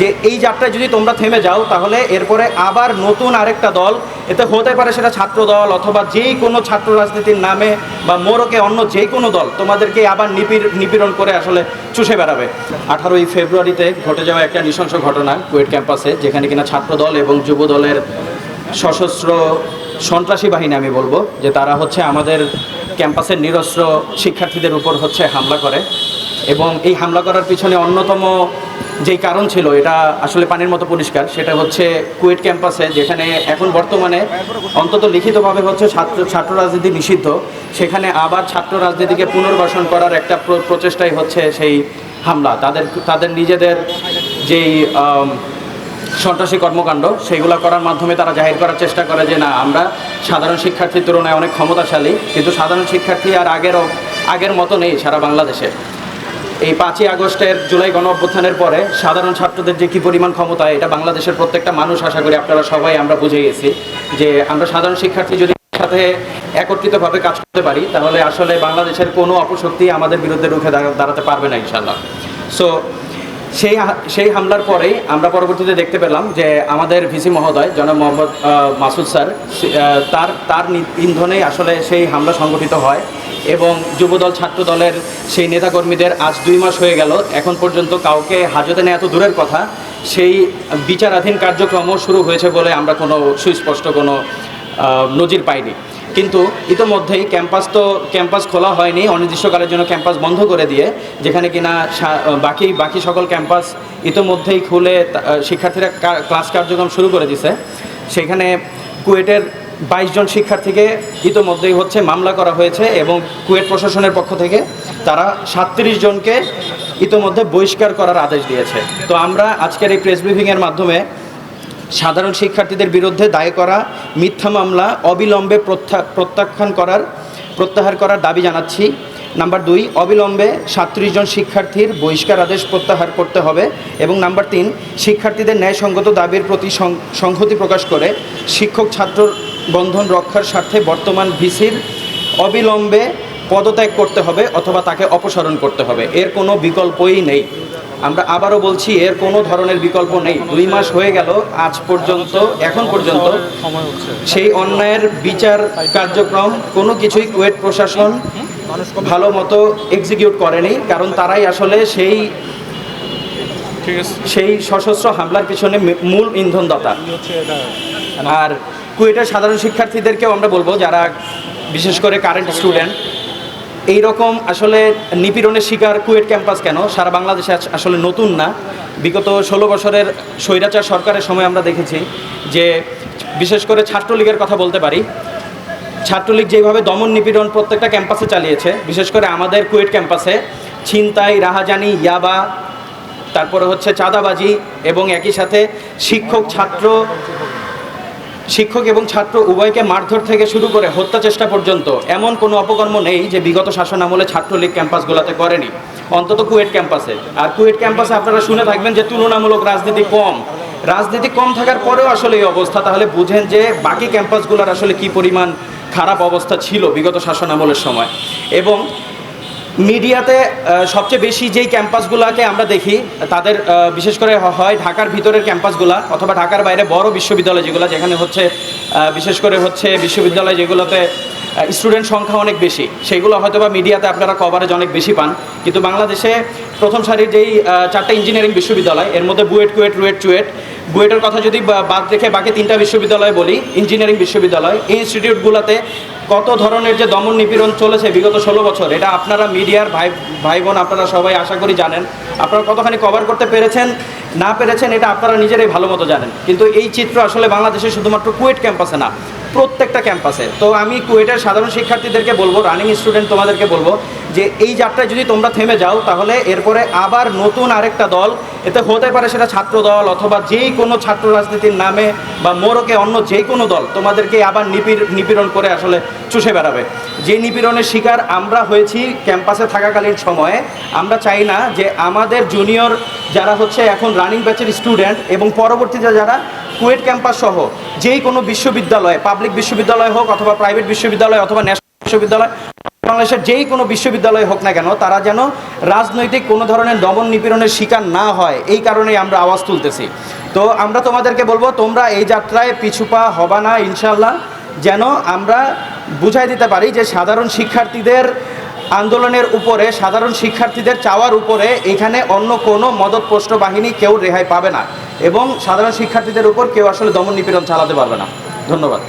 যে এই যাত্রায় যদি তোমরা থেমে যাও, তাহলে এরপরে আবার নতুন আরেকটা দল, এতে হতে পারে সেটা ছাত্র দল অথবা যেই কোনো ছাত্র রাজনীতির নামে বা মোরকে অন্য যে কোনো দল, তোমাদেরকে আবার নিপীড় নিপীড়ন করে আসলে চুষে বেড়াবে। আঠারোই ফেব্রুয়ারিতে ঘটে যাওয়া একটা নৃশংস ঘটনা কুয়েট ক্যাম্পাসে, যেখানে কিনা ছাত্র দল এবং যুব দলের সশস্ত্র সন্ত্রাসী বাহিনী আমি বলব, যে তারা হচ্ছে আমাদের ক্যাম্পাসের নিরস্ত্র শিক্ষার্থীদের উপর হচ্ছে হামলা করে এবং এই হামলা করার পিছনে অন্যতম যেই কারণ ছিল, এটা আসলে পানির মতো পরিষ্কার, সেটা হচ্ছে কুয়েট ক্যাম্পাসে, যেখানে এখন বর্তমানে অন্তত লিখিতভাবে হচ্ছে ছাত্র ছাত্র রাজনীতি নিষিদ্ধ। সেখানে আবার ছাত্র রাজনীতিকে পুনর্বাসন করার একটা প্র- প্রচেষ্টাই হচ্ছে সেই হামলা। তাদের তাদের নিজেদের যেই সন্ত্রাসী কর্মকাণ্ড, সেগুলো করার মাধ্যমে তারা জাহির করার চেষ্টা করে যে, না, আমরা সাধারণ শিক্ষার্থীর তুলনায় অনেক ক্ষমতাশালী, কিন্তু সাধারণ শিক্ষার্থী আর আগের আগের মতো নেই সারা বাংলাদেশে। এই পাঁচই আগস্টের জুলাই গণ অভ্যুত্থানের পরে সাধারণ ছাত্রদের যে কী পরিমাণ ক্ষমতা, এটা বাংলাদেশের প্রত্যেকটা মানুষ আশা করি আপনারা সবাই আমরা বুঝে গেছি যে আমরা সাধারণ শিক্ষার্থী যদি সাথে একত্রিতভাবে কাজ করতে পারি, তাহলে আসলে বাংলাদেশের কোনো অপশক্তি আমাদের বিরুদ্ধে রুখে দাঁড়াতে পারবে না ইনশাল্লাহ সো সেই সেই হামলার পরেই আমরা পরবর্তীতে দেখতে পেলাম যে আমাদের ভিসি মহোদয় জনাব মোহাম্মদ মাসুদ স্যার তার তার ইন্ধনেই আসলে সেই হামলা সংগঠিত হয়। এবং যুবদল ছাত্র দলের সেই নেতাকর্মীদের আজ দুই মাস হয়ে গেল। এখন পর্যন্ত কাউকে হাজতে নেওয়া এত দূরের কথা। সেই বিচারাধীন কার্যক্রমও শুরু হয়েছে বলে আমরা কোনো সুস্পষ্ট কোনো নজির পাইনি। কিন্তু ইতোমধ্যেই ক্যাম্পাস তো, ক্যাম্পাস খোলা হয়নি। অনির্দিষ্টকালের জন্য ক্যাম্পাস বন্ধ করে দিয়ে, যেখানে কিনা বাকি বাকি সকল ক্যাম্পাস ইতোমধ্যেই খুলে শিক্ষার্থীরা ক্লাস কার্যক্রম শুরু করে দিছে। সেখানে কুয়েটের বাইশ জন শিক্ষার্থীকে ইতোমধ্যেই হচ্ছে মামলা করা হয়েছে এবং কুয়েট প্রশাসনের পক্ষ থেকে তারা সাতত্রিশ জনকে ইতোমধ্যে বহিষ্কার করার আদেশ দিয়েছে। তো আমরা আজকের এই প্রেস ব্রিফিংয়ের মাধ্যমে সাধারণ শিক্ষার্থীদের বিরুদ্ধে দায় করা মিথ্যা মামলা অবিলম্বে প্রত্যা- প্রত্যাখ্যান করার, প্রত্যাহার করার দাবি জানাচ্ছি। নাম্বার দুই, অবিলম্বে সাতত্রিশ জন শিক্ষার্থীর বহিষ্কার আদেশ প্রত্যাহার করতে হবে এবং নাম্বার তিন, শিক্ষার্থীদের ন্যায়সঙ্গত দাবির প্রতি সংহতি প্রকাশ করে শিক্ষক ছাত্র বন্ধন রক্ষার স্বার্থে বর্তমান ভিসির অবিলম্বে পদত্যাগ করতে হবে অথবা তাকে অপসারণ করতে হবে। এর কোনো বিকল্পই নেই। আমরা আবারও বলছি এর কোনো ধরনের বিকল্প নেই। দুই মাস হয়ে গেল আজ পর্যন্ত এখন পর্যন্ত সেই অন্যায়ের বিচার কার্যক্রম কোনো কিছুই কুয়েট প্রশাসন ভালো মতো এক্সিকিউট করেনি কারণ তারাই আসলে সেই সেই সশস্ত্র হামলার পিছনে মূল ইন্ধনদাতা। আর কুয়েটের সাধারণ শিক্ষার্থীদেরকেও আমরা বলব যারা বিশেষ করে কারেন্ট স্টুডেন্ট এই রকম আসলে নিপীড়নের শিকার কুয়েট ক্যাম্পাস কেন? সারা বাংলাদেশে আসলে নতুন না। বিগত ষোলো বছরের স্বৈরাচার সরকারের সময় আমরা দেখেছি যে বিশেষ করে ছাত্রলীগের কথা বলতে পারি, ছাত্রলীগ যেভাবে দমন নিপীড়ন প্রত্যেকটা ক্যাম্পাসে চালিয়েছে, বিশেষ করে আমাদের কুয়েট ক্যাম্পাসে ছিনতাই, রাহাজানি, ইয়াবা, তারপরে হচ্ছে চাঁদাবাজি এবং একই সাথে শিক্ষক, ছাত্র শিক্ষক এবং ছাত্র উভয়কে মারধর থেকে শুরু করে হত্যা চেষ্টা পর্যন্ত। এমন কোনো অপকর্ম নেই যে বিগত শাসন আমলে ছাত্রলীগ ক্যাম্পাসগুলোতে করেনি। অন্তত কুয়েট ক্যাম্পাসে। আর কুয়েট ক্যাম্পাসে আপনারা শুনে থাকবেন যে তুলনামূলক রাজনীতি কম। রাজনীতি কম থাকার পরেও আসলে এই অবস্থা। তাহলে বুঝেন যে বাকি ক্যাম্পাসগুলোর আসলে কি পরিমাণ খারাপ অবস্থা ছিল বিগত শাসন আমলের সময়। এবং মিডিয়াতে সবচেয়ে বেশি যেই ক্যাম্পাসগুলোকে আমরা দেখি, তাদের বিশেষ করে হয় ঢাকার ভিতরের ক্যাম্পাসগুলো অথবা ঢাকার বাইরে বড় বিশ্ববিদ্যালয় যেগুলো, যেখানে হচ্ছে বিশেষ করে হচ্ছে বিশ্ববিদ্যালয় যেগুলোতে স্টুডেন্ট সংখ্যা অনেক বেশি। সেগুলো হয়তো বা মিডিয়াতে আপনারা কভারেজ অনেক বেশি পান। কিন্তু বাংলাদেশে প্রথম সারির যেই চারটা ইঞ্জিনিয়ারিং বিশ্ববিদ্যালয়, এর মধ্যে বুয়েট, কুয়েট, রুয়েট, চুয়েট বুয়েটের কথা যদি বাদ রেখে বাকি তিনটা বিশ্ববিদ্যালয় বলি, ইঞ্জিনিয়ারিং বিশ্ববিদ্যালয়, এই ইনস্টিটিউটগুলোতে কত ধরনের যে দমন নিপীড়ন চলেছে বিগত ষোলো বছর, এটা আপনারা মিডিয়ার ভাই ভাই বোন আপনারা সবাই আশা করি জানেন। আপনারা কতখানি কভার করতে পেরেছেন, না পেরেছেন, এটা আপনারা নিজেরাই ভালো মতো জানেন। কিন্তু এই চিত্র আসলে বাংলাদেশে শুধুমাত্র কুয়েট ক্যাম্পাসে না প্রত্যেকটা ক্যাম্পাসে। তো আমি কুয়েটের সাধারণ শিক্ষার্থীদেরকে বলব রানিং স্টুডেন্ট তোমাদেরকে বলব, যে এই যাত্রায় যদি তোমরা থেমে যাও, তাহলে এরপরে আবার নতুন আরেকটা দল, এতে হতে পারে সেটা ছাত্র দল অথবা যেই কোনো ছাত্র রাজনীতির নামে বা মোরকে অন্য যে কোনো দল, তোমাদেরকে আবার নিপীড়, নিপীড়ন করে আসলে চুষে বেড়াবে। যে নিপীড়নের শিকার আমরা হয়েছি ক্যাম্পাসে থাকাকালীন সময়ে, আমরা চাই না যে আমাদের জুনিয়র যারা হচ্ছে এখন রানিং ব্যাচের স্টুডেন্ট এবং পরবর্তীতে যারা কুয়েট ক্যাম্পাস সহ যেই কোনো বিশ্ববিদ্যালয়, পাবলিক বিশ্ববিদ্যালয় হোক অথবা প্রাইভেট বিশ্ববিদ্যালয় অথবা ন্যাশনাল বিশ্ববিদ্যালয়, বাংলাদেশের যেই কোনো বিশ্ববিদ্যালয় হোক না কেন, তারা যেন রাজনৈতিক কোনো ধরনের দমন নিপীড়নের শিকার না হয়, এই কারণেই আমরা আওয়াজ তুলতেছি। তো আমরা তোমাদেরকে বলব, তোমরা এই যাত্রায় পিছুপা হবা না ইনশাল্লাহ যেন আমরা বুঝাই দিতে পারি যে সাধারণ শিক্ষার্থীদের আন্দোলনের উপরে সাধারণ শিক্ষার্থীদের চাওয়ার উপরে এখানে অন্য কোনো মদতপ্রষ্ট বাহিনী কেউ রেহাই পাবে না। এবং সাধারণ শিক্ষার্থীদের উপর কেউ আসলে দমন নিপীড়ন চালাতে পারবে না। ধন্যবাদ।